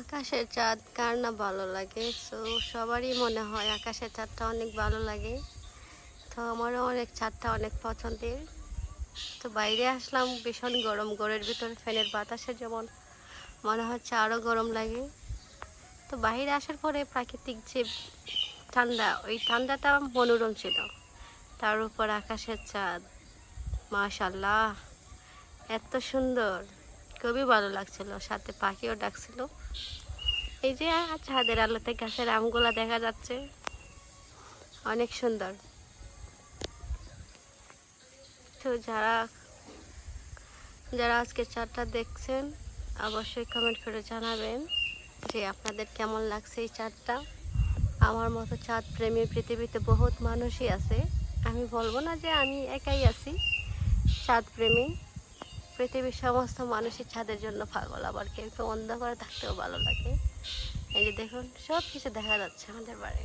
আকাশের চাঁদ, কার না ভালো লাগে? তো সবারই মনে হয় আকাশের চাঁদটা অনেক ভালো লাগে। তো আমারও অনেক চাঁদটা অনেক পছন্দের। তো বাইরে আসলাম, ভীষণ গরম, ঘরের ভিতরে ফ্যানের বাতাসে যেমন মনে হচ্ছে আরও গরম লাগে। তো বাইরে আসার পরে প্রাকৃতিক যে ঠান্ডা, ওই ঠান্ডাটা মনোরম ছিল। তার উপর আকাশের চাঁদ, মাশাল্লাহ, এত সুন্দর। খুবই ভালো লাগছিল, সাথে পাখিও ডাকছিল। এই যে ছাদের আলোতে গাছের আমগুলা দেখা যাচ্ছে। অনেক সুন্দর। তো যারা যারা আজকে চারটা দেখছেন, অবশ্যই কমেন্ট করে জানাবেন যে আপনাদের কেমন লাগছে এই চাঁদটা আমার মতো চাঁদ প্রেমী পৃথিবীতে বহুত মানুষই আছে। আমি বলব না যে আমি একাই আছি, চাঁদ প্রেমী। পৃথিবীর সমস্ত মানুষের ছাদের জন্য পাগল, আবার কেউ কেউ অন্ধকারে থাকতেও ভালো লাগে। এই যে দেখুন সব কিছু দেখা যাচ্ছে আমাদের বাড়ি